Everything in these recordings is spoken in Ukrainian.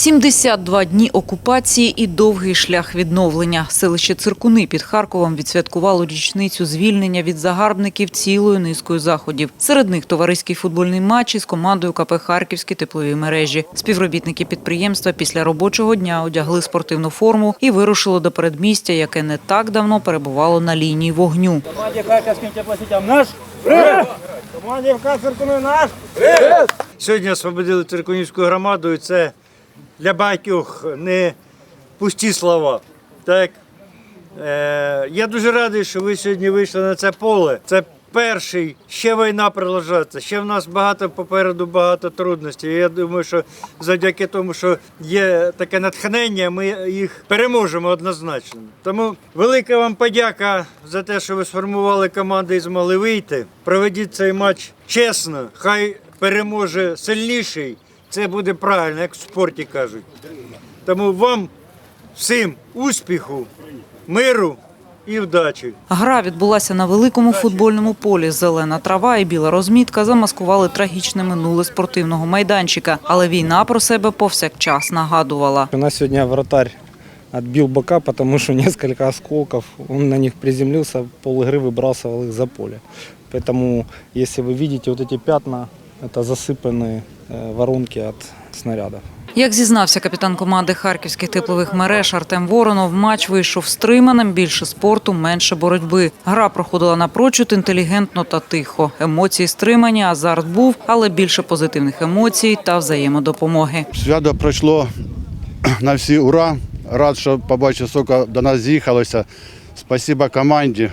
72 дні окупації і довгий шлях відновлення. Селище Циркуни під Харковом відсвяткувало річницю звільнення від загарбників цілою низкою заходів. Серед них товариський футбольний матч із командою КП «Харківські теплові мережі. Співробітники підприємства після робочого дня одягли спортивну форму і вирушили до передмістя, яке не так давно перебувало на лінії вогню. Команді Харківським теплосетям наш? Команді ФК Циркуни наш? Сьогодні освободили Циркунівську громаду, і це для багатьох не пусті слова. Так? Е, я дуже радий, що ви сьогодні вийшли на це поле. Це перший, ще війна продовжується, ще в нас багато попереду багато трудностей. Я думаю, що завдяки тому, що є таке натхнення, ми їх переможемо однозначно. Тому велика вам подяка за те, що ви сформували команду і змогли вийти. Проведіть цей матч чесно. Хай переможе сильніший. Це буде правильно, як в спорті кажуть. Тому вам всім успіху, миру і вдачі. Гра відбулася на великому футбольному полі. Зелена трава і біла розмітка замаскували трагічне минуле спортивного майданчика. Але війна про себе повсякчас нагадувала. У нас сегодня вратарь отбил бока, потому что несколько осколков. Он на них приземлился, пол игры выбрасывал их за поле. Поэтому, если вы видите вот эти пятна, это засыпанные э, воронки от снарядов. Як зізнався капітан команди харківських теплових мереж Артем Воронов, матч вийшов стриманим, більше спорту, менше боротьби. Гра проходила напрочуд інтелігентно та тихо. Емоції стримані, азарт був, але більше позитивних емоцій та взаємодопомоги. Свято пройшло на всі ура. Рад, що побачив, скільки до нас з'їхалося. Спасибо команді,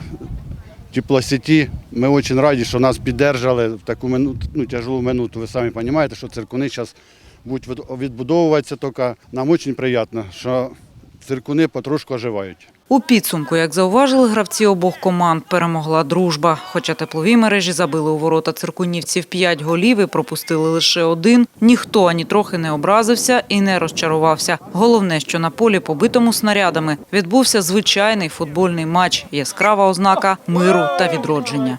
теплосеті. Ми дуже раді, що нас піддержали в таку минуту, ну, тяжелу минуту. Ви самі розумієте, що циркуни зараз будуть від- відбудовуватися, тільки нам дуже приємно, що циркуни потрошку оживають. У підсумку, як зауважили гравці обох команд, перемогла дружба. Хоча теплові мережі забили у ворота циркунівців 5 голів і пропустили лише один, ніхто ані трохи не образився і не розчарувався. Головне, що на полі, побитому снарядами, відбувся звичайний футбольний матч, яскрава ознака миру та відродження.